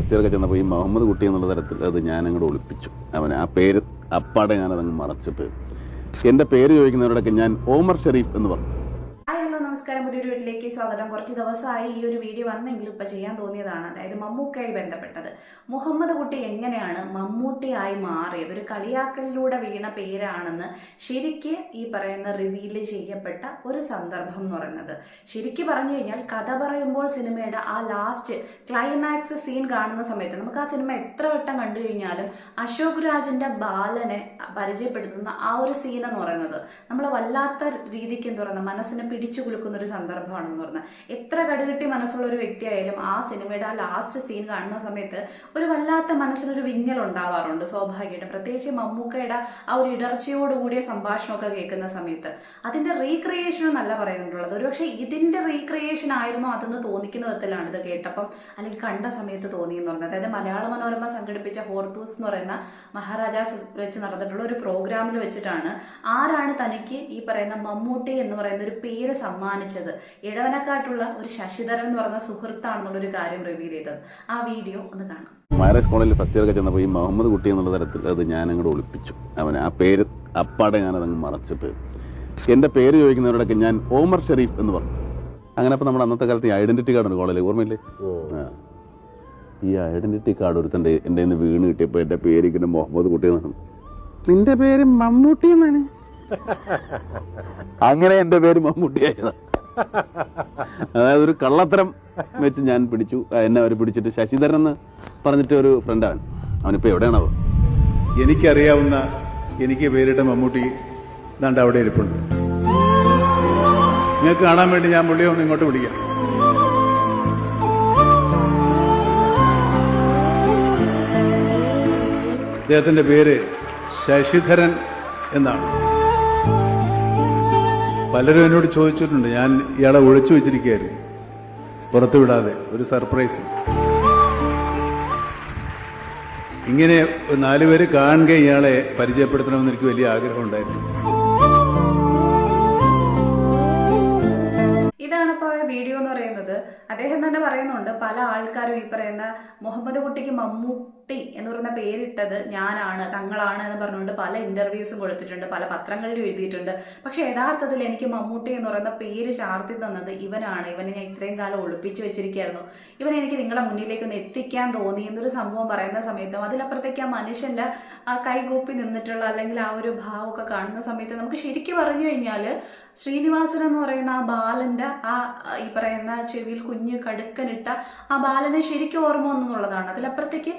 First ഇയറൊക്കെ ചെന്നപ്പോൾ ഈ മുഹമ്മദ് കുട്ടി എന്നുള്ള തരത്തിൽ അത് ഞാൻ അങ്ങോട്ട് ഒളിപ്പിച്ചു. അവൻ ആ പേര് അപ്പാടെ ഞാനതങ്ങ് മറച്ചിട്ട്. എന്റെ പേര് ചോദിക്കുന്നവരോടൊക്കെ ഞാൻ ഓമർ ഷെരീഫ് എന്ന് പറഞ്ഞു. നമസ്കാരം. പുതിയൊരു വീട്ടിലേക്ക് സ്വാഗതം. കുറച്ച് ദിവസമായി ഈ ഒരു വീഡിയോ വന്നെങ്കിലും ഇപ്പം ചെയ്യാൻ തോന്നിയതാണ്. അതായത് മമ്മൂക്കയായി ബന്ധപ്പെട്ടത്. മുഹമ്മദ് കുട്ടി എങ്ങനെയാണ് മമ്മൂട്ടിയായി മാറിയത്? ഒരു കളിയാക്കലിലൂടെ വീണ പേരാണെന്ന് ശരിക്ക് ഈ പറയുന്ന റിവീൽ ചെയ്യപ്പെട്ട ഒരു സന്ദർഭം എന്ന് പറയുന്നത്. ശരിക്ക് പറഞ്ഞു കഴിഞ്ഞാൽ കഥ പറയുമ്പോൾ സിനിമയുടെ ആ ലാസ്റ്റ് ക്ലൈമാക്സ് സീൻ കാണുന്ന സമയത്ത് നമുക്ക് ആ സിനിമ എത്ര വട്ടം കണ്ടു കഴിഞ്ഞാലും അശോക് രാജിന്റെ ബാലനെ പരിചയപ്പെടുത്തുന്ന ആ ഒരു സീൻ എന്ന് പറയുന്നത്. നമ്മൾ വല്ലാത്ത രീതിക്ക് എന്ത് പറയുന്നത്? മനസ്സിനെ പിടിച്ചു കുലുക്കുന്ന ഒരു സന്ദർഭമാണെന്ന് പറഞ്ഞാൽ എത്ര കടുകെട്ടി മനസ്സുള്ള ഒരു വ്യക്തിയായാലും ആ സിനിമയുടെ ആ ലാസ്റ്റ് സീൻ കാണുന്ന സമയത്ത് ഒരു വല്ലാത്ത മനസ്സിനൊരു വിങ്ങൽ ഉണ്ടാവാറുണ്ട് സ്വാഭാവികമായിട്ടും. പ്രത്യേകിച്ച് മമ്മൂക്കയുടെ ആ ഒരു ഇടർച്ചയോടുകൂടിയ സംഭാഷണമൊക്കെ കേൾക്കുന്ന സമയത്ത്. അതിന്റെ റീക്രിയേഷൻ എന്നല്ല പറയുന്നുള്ളത് ഒരുപക്ഷെ ഇതിന്റെ റീക്രിയേഷൻ ആയിരുന്നു അതെന്ന് തോന്നിക്കുന്ന വിധത്തിലാണ് ഇത് കേട്ടപ്പം അല്ലെങ്കിൽ കണ്ട സമയത്ത് തോന്നിയെന്ന് പറഞ്ഞത്. അതായത് മലയാള മനോരമ സംഘടിപ്പിച്ച ഹോർത്തൂസ് എന്ന് പറയുന്ന മഹാരാജാസ് വെച്ച് നടന്നിട്ടുള്ള ഒരു പ്രോഗ്രാമിൽ വെച്ചിട്ടാണ് ആരാണ് തനിക്ക് ഈ പറയുന്ന മമ്മൂട്ടി എന്ന് പറയുന്ന ഒരു പേര് സമ്മാനിച്ചത്. ഇടവനക്കാട്ടുള്ള ഒരു ശശിധരൻ എന്ന് പറഞ്ഞ സുഹൃത്താണെന്നുള്ള ഒരു കാര്യം റിവീൽ ചെയ്തത്. ആ വീഡിയോ ഒന്ന് കാണാം മാരേജ് കോളേജിൽ ഫസ്റ്റ് ഇയറൊക്കെ ചെന്നപ്പോൾ ഈ മുഹമ്മദ് കുട്ടി എന്നുള്ള തരത്തിൽ അത് ഞാൻ അങ്ങോട്ട് ഒളിപ്പിച്ചു. അവൻ ആ പേര് അപ്പാടെ ഞാനതങ്ങ് മറച്ചിട്ട്. എന്റെ പേര് ചോദിക്കുന്നവരോടൊക്കെ ഞാൻ ഓമർ ഷെരീഫ് എന്ന് പറഞ്ഞു. അങ്ങനെ അപ്പോൾ നമ്മുടെ അന്നത്തെ കാലത്ത് ഈ ഐഡന്റിറ്റി കാർഡ് ഉണ്ട് കോളേജിൽ ഓർമ്മയില്ലേ? ഈ ഐഡന്റിറ്റി കാർഡ് ഒരുത്തന്റെ എന്റെ നിന്ന് വീണ് കിട്ടിയപ്പോൾ എന്റെ പേര് ഇങ്ങനെ മുഹമ്മദ് കുട്ടി എന്നാണ് നിന്റെ പേര് മമ്മൂട്ടി എന്നാണ്. അങ്ങനെ എന്റെ പേര് മമ്മൂട്ടിയായത് അതായത് ഒരു കള്ളത്തരം വെച്ച് ഞാൻ പിടിച്ചു. എന്നെ അവർ പിടിച്ചിട്ട് ശശിധരൻ എന്ന് പറഞ്ഞിട്ട് ഒരു ഫ്രണ്ട് അവൻ അവനിപ്പോ എവിടെയാണോ എനിക്കറിയാവുന്ന എനിക്ക് പേരിട്ട മമ്മൂട്ടി ദാണ്ട് അവിടെ ഇരിപ്പുണ്ട്. നിങ്ങൾക്ക് കാണാൻ വേണ്ടി ഞാൻ പുള്ളിയെ ഒന്ന് ഇങ്ങോട്ട് പിടിക്കാം അദ്ദേഹത്തിന്റെ പേര് ശശിധരൻ എന്നാണ്. പലരും എന്നോട് ചോദിച്ചിട്ടുണ്ട്. ഞാൻ ഇയാളെ ഒഴിച്ചു വെച്ചിരിക്കുകയായിരുന്നു. പുറത്തു വിടാതെ. ഒരു സർപ്രൈസ് ഇങ്ങനെ നാലുപേര് കാണുക ഇയാളെ പരിചയപ്പെടുത്തണമെന്ന് എനിക്ക് വലിയ ആഗ്രഹം ഉണ്ടായിരുന്നു. ഇതാണ് ഇപ്പോൾ വീഡിയോ എന്ന് പറയുന്നത്. അദ്ദേഹം തന്നെ പറയുന്നുണ്ട് പല ആൾക്കാരും ഈ പറയുന്ന മുഹമ്മദ് കുട്ടിക്ക് മമ്മൂട്ടി എന്ന് പറയുന്ന പേരിട്ടത് ഞാനാണ് തങ്ങളാണ് എന്ന് പറഞ്ഞുകൊണ്ട് പല ഇന്റർവ്യൂസും കൊടുത്തിട്ടുണ്ട് പല പത്രങ്ങളിലും എഴുതിയിട്ടുണ്ട്. പക്ഷെ യഥാർത്ഥത്തിൽ എനിക്ക് മമ്മൂട്ടി എന്ന് പറയുന്ന പേര് ചാർത്തി തന്നത് ഇവനാണ്. ഇവനെ ഞാൻ ഇത്രയും കാലം ഒളിപ്പിച്ചു വെച്ചിരിക്കുകയായിരുന്നു. ഇവനെ എനിക്ക് നിങ്ങളുടെ മുന്നിലേക്ക് ഒന്ന് എത്തിക്കാൻ തോന്നി എന്നൊരു സംഭവം പറയുന്ന സമയത്തും അതിലപ്പുറത്തേക്ക് ആ മനുഷ്യന്റെ ആ കൈകൂപ്പി നിന്നിട്ടുള്ള അല്ലെങ്കിൽ ആ ഒരു ഭാവമൊക്കെ കാണുന്ന സമയത്ത് നമുക്ക് ശരിക്കും പറഞ്ഞു കഴിഞ്ഞാൽ ശ്രീനിവാസൻ എന്ന് പറയുന്ന ആ ബാലന്റെ ആ ആ, ഈ പറയുന്ന ചെവിയിൽ കുഞ്ഞ് കടുക്കനിട്ട ആ ബാലനെ ശരിക്കും ഓർമ്മ വന്നെന്നുള്ളതാണ് അതിലപ്പുറത്തേക്ക്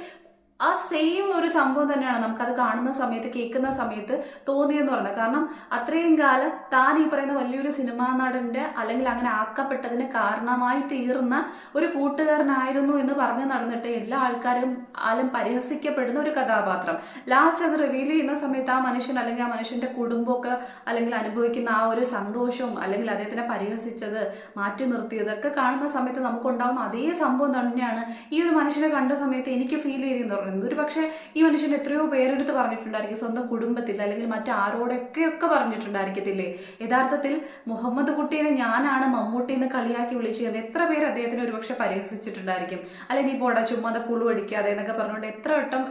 ആ സെയിം ഒരു സംഭവം തന്നെയാണ്. നമുക്കത് കാണുന്ന സമയത്ത് കേൾക്കുന്ന സമയത്ത് തോന്നിയെന്ന് പറയുന്നത്. കാരണം അത്രയും കാലം താൻ ഈ പറയുന്ന വലിയൊരു സിനിമാ നടന്റെ അല്ലെങ്കിൽ അങ്ങനെ ആക്കപ്പെട്ടതിന് കാരണമായി തീർന്ന ഒരു കൂട്ടുകാരനായിരുന്നു എന്ന് പറഞ്ഞു നടന്നിട്ട് എല്ലാ ആൾക്കാരും ആലും പരിഹസിക്കപ്പെടുന്ന ഒരു കഥാപാത്രം. ലാസ്റ്റ് അത് റിവീൽ ചെയ്യുന്ന സമയത്ത് ആ മനുഷ്യൻ അല്ലെങ്കിൽ ആ മനുഷ്യന്റെ കുടുംബമൊക്കെ അല്ലെങ്കിൽ അനുഭവിക്കുന്ന ആ ഒരു സന്തോഷവും അല്ലെങ്കിൽ അദ്ദേഹത്തിനെ പരിഹസിച്ചത് മാറ്റി നിർത്തിയതൊക്കെ കാണുന്ന സമയത്ത് നമുക്കുണ്ടാകുന്ന അതേ സംഭവം തന്നെയാണ് ഈ ഒരു മനുഷ്യനെ കണ്ട സമയത്ത് എനിക്ക് ഫീൽ ചെയ്തെന്ന് പറയുന്നത്. ഒരു പക്ഷേ ഈ മനുഷ്യൻ എത്രയോ പേരെടുത്ത് പറഞ്ഞിട്ടുണ്ടായിരിക്കും. സ്വന്തം കുടുംബത്തിൽ അല്ലെങ്കിൽ മറ്റാരോടൊക്കെ ഒക്കെ പറഞ്ഞിട്ടുണ്ടായിരിക്കത്തില്ലേ? യഥാർത്ഥത്തിൽ മുഹമ്മദ് കുട്ടീനെ ഞാനാണ് മമ്മൂട്ടി എന്ന് കളിയാക്കി വിളിച്ചത് എത്ര പേര് അദ്ദേഹത്തിന് ഒരുപക്ഷെ പരിഹസിച്ചിട്ടുണ്ടായിരിക്കും? അല്ലെങ്കിൽ അവിടെ ചുമ്മാതെ പുളു അടിക്കാതെ എന്നൊക്കെ പറഞ്ഞുകൊണ്ട് എത്ര വട്ടം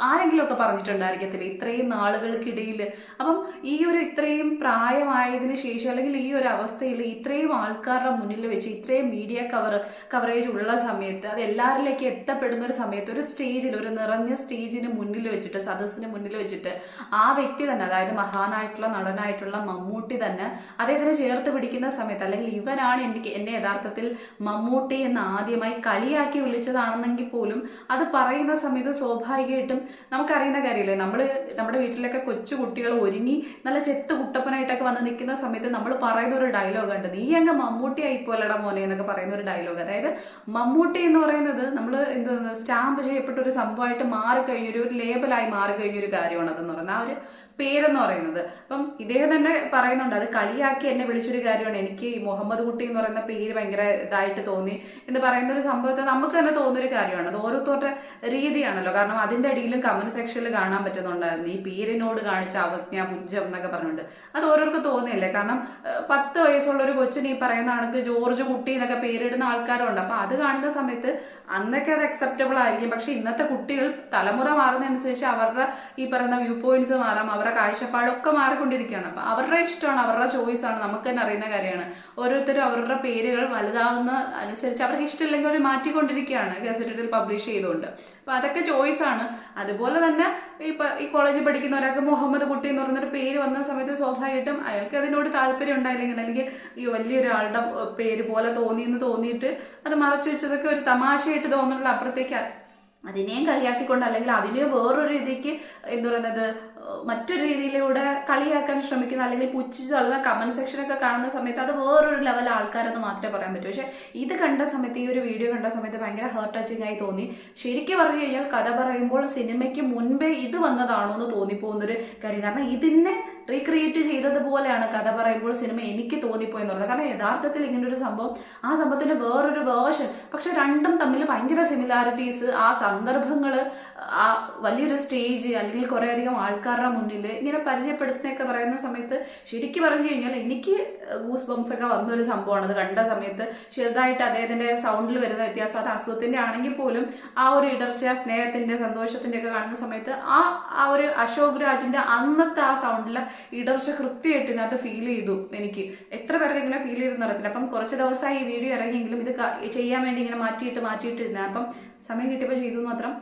ആരെങ്കിലും ഒക്കെ പറഞ്ഞിട്ടുണ്ടായിരിക്കത്തില്ലേ? ഇത്രയും നാളുകൾക്കിടയിൽ. അപ്പം ഈ ഒരു ഇത്രയും പ്രായമായതിനു ശേഷം അല്ലെങ്കിൽ ഈ ഒരു അവസ്ഥയിൽ ഇത്രയും ആൾക്കാരുടെ മുന്നിൽ വെച്ച് ഇത്രയും മീഡിയ കവർ കവറേജ് ഉള്ള സമയത്ത് അത് എല്ലാവരിലേക്ക് എത്തപ്പെടുന്ന ഒരു സമയത്ത് ഒരു സ്റ്റേജിൽ ഒരു നിറഞ്ഞ സ്റ്റേജിന് മുന്നിൽ വെച്ചിട്ട് സദസ്സിന് മുന്നിൽ വെച്ചിട്ട് ആ വ്യക്തി തന്നെ അതായത് മഹാനായിട്ടുള്ള നടനായിട്ടുള്ള മമ്മൂട്ടി തന്നെ അദ്ദേഹത്തിനെ ചേർത്ത് പിടിക്കുന്ന സമയത്ത് അല്ലെങ്കിൽ ഇവനാണ് എനിക്ക് എന്നെ യഥാർത്ഥത്തിൽ മമ്മൂട്ടി എന്ന് ആദ്യമായി കളിയാക്കി വിളിച്ചതാണെന്നെങ്കിൽ പോലും അത് പറയുന്ന സമയത്ത് സ്വാഭാവികമായിട്ടും നമുക്കറിയുന്ന കാര്യമില്ലേ നമ്മൾ നമ്മുടെ വീട്ടിലൊക്കെ കൊച്ചു കുട്ടികൾ ഒരുങ്ങി നല്ല ചെത്ത് കുട്ടപ്പനായിട്ടൊക്കെ വന്ന് നിൽക്കുന്ന സമയത്ത് നമ്മൾ പറയുന്ന ഒരു ഡയലോഗ് ഉണ്ട്. നീ അങ്ങ് മമ്മൂട്ടി ആയിപ്പോലടാ മോനെ എന്നൊക്കെ പറയുന്ന ഒരു ഡയലോഗ് അതായത് മമ്മൂട്ടി എന്ന് പറയുന്നത് നമ്മൾ എന്താ സ്റ്റാമ്പ് ചെയ്യപ്പെട്ട ഒരു സംഭവമായിട്ട് മാറിക്കഴിഞ്ഞൊരു ഒരു ലേബലായി മാറിക്കഴിഞ്ഞൊരു കാര്യമാണ് അതെന്ന് പറഞ്ഞാൽ ആ ഒരു പേരെന്ന് പറയുന്നത്. അപ്പം ഇദ്ദേഹം തന്നെ പറയുന്നുണ്ട് അത് കളിയാക്കി എന്നെ വിളിച്ചൊരു കാര്യമാണ്. എനിക്ക് ഈ മുഹമ്മദ് കുട്ടി എന്ന് പറയുന്ന പേര് ഭയങ്കര ഇതായിട്ട് തോന്നി എന്ന് പറയുന്ന ഒരു സംഭവത്തെ നമുക്ക് തന്നെ തോന്നുന്നൊരു കാര്യമാണ്. അത് ഓരോരുത്തരുടെ രീതിയാണല്ലോ. കാരണം അതിന്റെ അടിയിലും കമന്റ് സെക്ഷനിൽ കാണാൻ പറ്റുന്നുണ്ടായിരുന്നു. ഈ പേരിനോട് കാണിച്ച അവജ്ഞ പുജ്ജം എന്നൊക്കെ പറഞ്ഞുകൊണ്ട് അത് ഓരോർക്ക് തോന്നിയല്ലേ? കാരണം പത്ത് വയസ്സുള്ള ഒരു കൊച്ചിന് ഈ പറയുന്ന കണക്ക് ജോർജ് കുട്ടി എന്നൊക്കെ പേരിടുന്ന ആൾക്കാരുണ്ട്. അപ്പൊ അത് കാണുന്ന സമയത്ത് അന്നൊക്കെ അത് അക്സെപ്റ്റബിൾ ആയിരിക്കും. പക്ഷെ ഇന്നത്തെ കുട്ടികൾ തലമുറ മാറുന്നതനുസരിച്ച് അവരുടെ ഈ പറയുന്ന വ്യൂ പോയിന്റ്സ് മാറാം അവരുടെ കാഴ്ചപ്പാടൊക്കെ മാറിക്കൊണ്ടിരിക്കുകയാണ്. അപ്പൊ അവരുടെ ഇഷ്ടമാണ് അവരുടെ ചോയ്സ് ആണ് നമുക്ക് തന്നെ അറിയുന്ന കാര്യമാണ്. ഓരോരുത്തരും അവരുടെ പേരുകൾ വലുതാവുന്ന അനുസരിച്ച് അവർക്ക് ഇഷ്ടമില്ലെങ്കിൽ അവർ മാറ്റിക്കൊണ്ടിരിക്കുകയാണ് ഗസറ്റഡിൽ പബ്ലിഷ് ചെയ്തുകൊണ്ട്. അപ്പൊ അതൊക്കെ ചോയ്സ് ആണ്. അതുപോലെ തന്നെ ഇപ്പൊ ഈ കോളേജിൽ പഠിക്കുന്ന ഒരാൾക്ക് മുഹമ്മദ് കുട്ടി എന്ന് പറയുന്നൊരു പേര് വന്ന സമയത്ത് സ്വാഭാവികമായിട്ടും അയാൾക്ക് അതിനോട് താല്പര്യം ഉണ്ടായില്ലെങ്കിൽ അല്ലെങ്കിൽ ഈ വലിയൊരാളുടെ പേര് പോലെ തോന്നിയെന്ന് തോന്നിയിട്ട് അത് മറച്ചു വെച്ചതൊക്കെ ഒരു തമാശയായിട്ട് തോന്നുന്നുള്ള അപ്പുറത്തേക്ക് അതിനെയും കളിയാക്കിക്കൊണ്ട് അല്ലെങ്കിൽ അതിനെ വേറൊരു രീതിക്ക് എന്ന് പറയുന്നത് മറ്റൊരു രീതിയിലൂടെ കളിയാക്കാൻ ശ്രമിക്കുന്ന അല്ലെങ്കിൽ പുച്ഛിച്ച് തള്ളുന്ന കമന്റ് സെക്ഷനൊക്കെ കാണുന്ന സമയത്ത് അത് വേറൊരു ലെവൽ ആൾക്കാരെന്ന് മാത്രമേ പറയാൻ പറ്റൂ. പക്ഷേ ഇത് കണ്ട സമയത്ത് ഈ ഒരു വീഡിയോ കണ്ട സമയത്ത് ഭയങ്കര ഹേർട്ട് ടച്ചിങ് ആയി തോന്നി. ശരിക്കും പറഞ്ഞു കഴിഞ്ഞാൽ കഥ പറയുമ്പോൾ സിനിമയ്ക്ക് മുൻപേ ഇത് വന്നതാണോ എന്ന് തോന്നിപ്പോകുന്നൊരു കാര്യം. കാരണം ഇതിനെ റീക്രിയേറ്റ് ചെയ്തതുപോലെയാണ് കഥ പറയുമ്പോൾ സിനിമ എനിക്ക് തോന്നിപ്പോയെന്ന് പറയുന്നത്. കാരണം യഥാർത്ഥത്തിൽ ഇങ്ങനെ ഒരു സംഭവം ആ സംഭവത്തിന്റെ വേറൊരു വേർഷൻ പക്ഷെ രണ്ടും തമ്മിൽ ഭയങ്കര സിമിലാരിറ്റീസ് ആ സന്ദർഭങ്ങൾ ആ വലിയൊരു സ്റ്റേജ് അല്ലെങ്കിൽ കുറേ അധികം ആൾക്കാരുടെ മുന്നിൽ ഇങ്ങനെ പരിചയപ്പെടുത്തുന്നതൊക്കെ പറയുന്ന സമയത്ത് ശരിക്കും പറഞ്ഞു കഴിഞ്ഞാൽ എനിക്ക് ഗൂസ് ബംസ് ഒക്കെ വന്ന ഒരു സംഭവമാണ്. അത് കണ്ട സമയത്ത് ചെറുതായിട്ട് അദ്ദേഹത്തിന്റെ സൗണ്ടിൽ വരുന്ന വ്യത്യാസം അത് അസുഖത്തിന്റെ ആണെങ്കിൽ പോലും ആ ഒരു ഇടർച്ച സ്നേഹത്തിന്റെ സന്തോഷത്തിന്റെ ഒക്കെ കാണുന്ന സമയത്ത് ആ ആ ഒരു അശോക് രാജിന്റെ അന്നത്തെ ആ സൗണ്ടിലെ ഇടർച്ച കൃത്യമായിട്ട് ഇതിനകത്ത് ഫീൽ ചെയ്തു എനിക്ക്. എത്ര പേർക്ക് ഇങ്ങനെ ഫീൽ ചെയ്തെന്ന് അറിയത്തില്ല. അപ്പം കുറച്ച് ദിവസമായി ഈ വീഡിയോ ഇറങ്ങിയെങ്കിലും ഇത് ചെയ്യാൻ വേണ്ടി ഇങ്ങനെ മാറ്റിയിട്ട് മാറ്റിയിട്ട് ഇരുന്നത് അപ്പം സമയം കിട്ടിയപ്പോൾ ചെയ്തു മാത്രം.